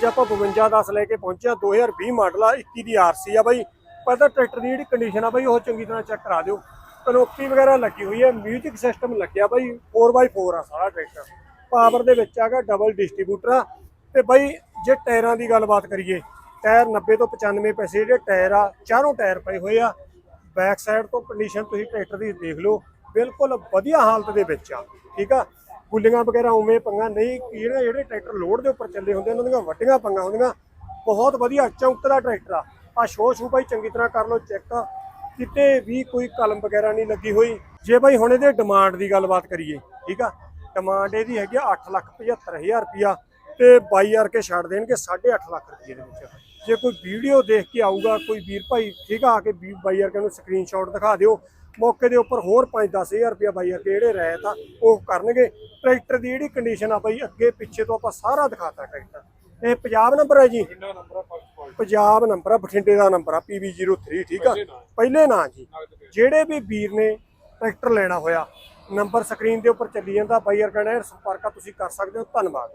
ਜੇ ਆਪਾਂ 52 10 ਲੈ ਕੇ ਪਹੁੰਚਿਆ 2020 ਮਾਡਲ ਆ 21 ਦੀ ਆਰਸੀ ਆ ਬਾਈ। ਪਤਾ ਟਰੈਕਟਰ ਦੀ ਜਿਹੜੀ ਕੰਡੀਸ਼ਨ ਆ ਬਾਈ, ਉਹ ਚੰਗੀ ਤਰ੍ਹਾਂ ਚੈੱਕ ਕਰਾ ਦਿਓ। ਕਨੋਪੀ ਵਗੈਰਾ ਲੱਗੀ ਹੋਈ ਹੈ ਮਿਊਜ਼ਿਕ ਸਿਸਟਮ ਲੱਗਿਆ ਬਾਈ। 4x4 ਆ ਸਾਰਾ ਟਰੈਕਟਰ। ਪਾਵਰ ਦੇ ਵਿੱਚ ਆਗਾ ਡਬਲ ਡਿਸਟ੍ਰੀਬਿਊਟਰ ਆ। ਤੇ ਬਾਈ, ਜੇ ਟਾਇਰਾਂ ਦੀ ਗੱਲਬਾਤ ਕਰੀਏ, ਟਾਇਰ 90 ਤੋਂ 95 ਪੈਸੇ ਜਿਹੜੇ ਟਾਇਰ ਆ, ਚਾਰੋਂ ਟਾਇਰ ਪਏ ਹੋਏ ਆ। ਬੈਕ ਸਾਈਡ ਤੋਂ ਕੰਡੀਸ਼ਨ ਤੁਸੀਂ ਟਰੈਕਟਰ ਦੀ ਦੇਖ ਲਓ, ਬਿਲਕੁਲ ਵਧੀਆ ਹਾਲਤ ਦੇ ਵਿੱਚ ਆ। ਠੀਕ ਆ? ਗੁੱਲੀਆਂ ਵਗੈਰਾ ਉਵੇਂ ਪੰਗਾ ਨਹੀਂ ਜਿਹੜੇ ਜਿਹੜੇ ਟਰੈਕਟਰ ਲੋਡ ਦੇ ਉੱਪਰ ਚੱਲੇ ਹੁੰਦੇ, ਉਹਨਾਂ ਦੀਆਂ ਵੱਡੀਆਂ ਪੰਗਾ ਹੁੰਦੀਆਂ। ਬਹੁਤ ਵਧੀਆ ਚੌਂਕਦਾ ਟਰੈਕਟਰ ਆ। ਆ ਸ਼ੋ ਸ਼ੂ ਬਾਈ ਚੰਗੀ ਤਰ੍ਹਾਂ ਕਰ ਲਓ, ਚੈੱਕ ਕਿਤੇ ਵੀ ਕੋਈ ਕਲਮ ਵਗੈਰਾ ਨਹੀਂ ਲੱਗੀ ਹੋਈ। ਜੇ ਭਾਈ ਹੁਣ ਇਹਦੇ ਡਿਮਾਂਡ ਦੀ ਗੱਲਬਾਤ ਕਰੀਏ, ਠੀਕ ਆ? ਡਿਮਾਂਡ ਇਹਦੀ ਹੈਗੀ ਆ 875000 ਰੁਪਿਆ ਤੇ 22000 ਕੇ ਛੱਡ ਦੇਣਗੇ 8.5 ਲੱਖ ਰੁਪਏ ਦੇ ਵਿੱਚ। ਜੇ ਕੋਈ ਵੀਡੀਓ ਦੇਖ ਕੇ ਆਊਗਾ ਕੋਈ ਵੀਰ ਭਾਈ ਠੀਕ ਆ ਕੇ 22000 ਕੇ ਨੂੰ ਸਕਰੀਨਸ਼ਾਟ ਦਿਖਾ ਦਿਓ ਮੌਕੇ ਦੇ ਉੱਪਰ ਹੋਰ 5-10000 ਰੁਪਇਆ ਬਾਈ ਕੇ ਜਿਹੜੇ ਰਹਿਤ ਆ ਉਹ ਕਰਨਗੇ। ਟਰੈਕਟਰ ਦੀ ਜਿਹੜੀ ਕੰਡੀਸ਼ਨ ਆ ਬਾਈ ਅੱਗੇ ਪਿੱਛੇ ਤੋਂ ਆਪਾਂ ਸਾਰਾ ਦਿਖਾਤਾ ਟਰੈਕਟਰ। ਇਹ ਪੰਜਾਬ ਨੰਬਰ ਹੈ ਜੀ? ਪੰਜਾਬ ਨੰਬਰ ਆ ਬਠਿੰਡੇ ਦਾ ਨੰਬਰ ਆ PB03 ਠੀਕ ਆ? ਪਹਿਲੇ ਨਾਂ। ਜੀ। ਜਿਹੜੇ ਵੀ ਵੀਰ ਨੇ ਟਰੈਕਟਰ ਲੈਣਾ ਹੋਇਆ ਨੰਬਰ ਸਕਰੀਨ ਦੇ ਉੱਪਰ ਚੱਲੀ ਜਾਂਦਾ ਬਾਈ ਯਾਰ ਕਹਿੰਦਾ ਸੰਪਰਕ ਤੁਸੀਂ ਕਰ ਸਕਦੇ ਹੋ ਧੰਨਵਾਦ